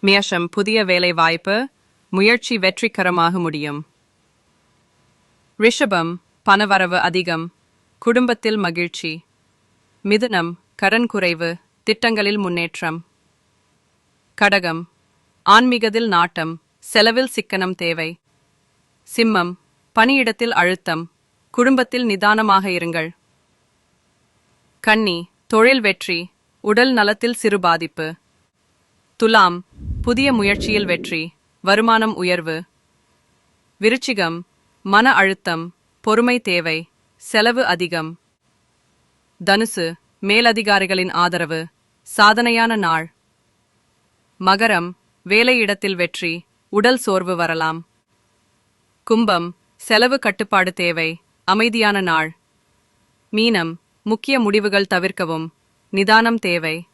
மேஷம் புதிய வேலை வாய்ப்பு முயற்சி வெற்றிகரமாக முடியும். ரிஷபம் பணவரவு அதிகம் குடும்பத்தில் மகிழ்ச்சி. மிதுனம் கடன் குறைவு திட்டங்களில் முன்னேற்றம். கடகம் ஆன்மீகத்தில் நாட்டம் செலவில் சிக்கனம் தேவை. சிம்மம் பணியிடத்தில் அழுத்தம் குடும்பத்தில் நிதானமாக இருங்கள். கன்னி தொழில் வெற்றி உடல் நலத்தில் சிறு பாதிப்பு. துலாம் புதிய முயற்சியில் வெற்றி வருமானம் உயர்வு. விருச்சிகம் மன அழுத்தம் பொறுமை தேவை செலவு அதிகம். தனுசு மேலதிகாரிகளின் ஆதரவு சாதனையான நாள். மகரம் வேலையிடத்தில் வெற்றி உடல் சோர்வு வரலாம். கும்பம் செலவு கட்டுப்பாடு தேவை அமைதியான நாள். மீனம் முக்கிய முடிவுகள் தவிர்க்கவும் நிதானம் தேவை.